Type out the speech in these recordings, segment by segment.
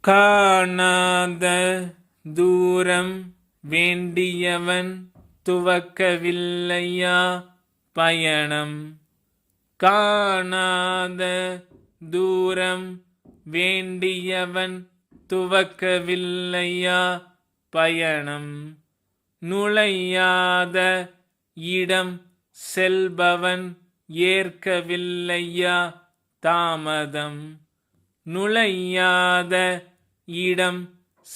காணாத தூரம் வேண்டியவன் துவக்கவில்லையா? பயணம். காணாத தூரம் வேண்டியவன் துவக்கவில்லையா? பயணம். நுழையாத இடம் செல்பவன் ஏற்கவில்லையா? தாமதம். நுழையாத இடம்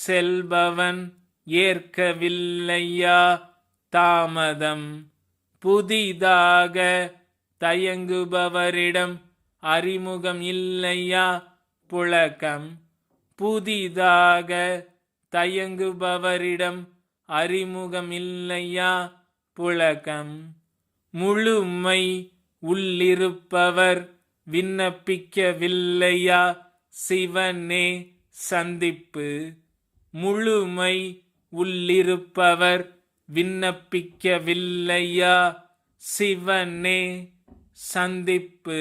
செல்பவன் ஏற்கவில்லையா? தாமதம் புதிதாக தயங்குபவரிடம் அறிமுகம் இல்லையா? புழக்கம் புதிதாக தயங்குபவரிடம் அறிமுகம் இல்லையா? புழக்கம் முழுமை உள்ளிருப்பவர் விண்ணப்பிக்கவில்லையா? சிவனே சந்திப்பு. முழுமை உள்ளிருப்பவர் விண்ணப்பிக்கவில்லையா? சிவனே சந்திப்பு.